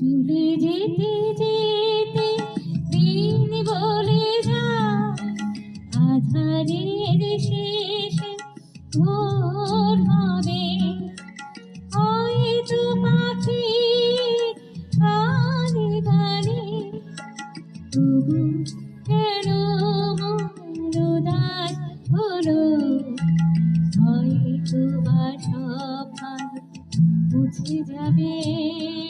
চলে যেতে দিন বলে যায়। আধারের শেষে ভোর হবে। হয়তো পাখি গানে গানে তবু কেন মন উদাস হলো হয়তো বা যাবে।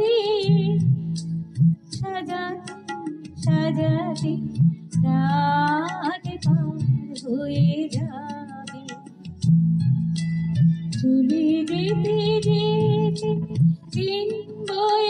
দিয়ে সাজাতে সাজাতে রাত পার হয়ে যাবে। চলে যেতে যেতে দিন বয়ে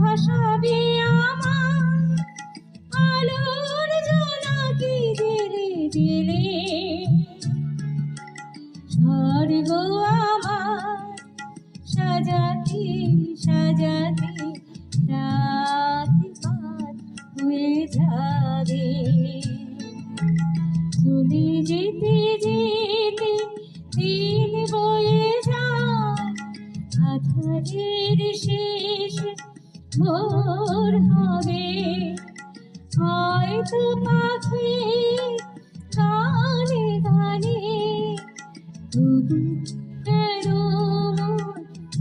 ভাসাবে আমার। আলোর জোনাকি জেলে জেলে। স্বর্গ আমার, সাজাতে সাজাতে রাত পার হয়ে যাবে। যেতে যেতে দিন বয়ে যায়। আধারের শেষ বছর হবে। হয়তো পাখি গানে গানে। তবু কেন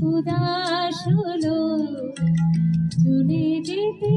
উদাস হলো। চলে যেতে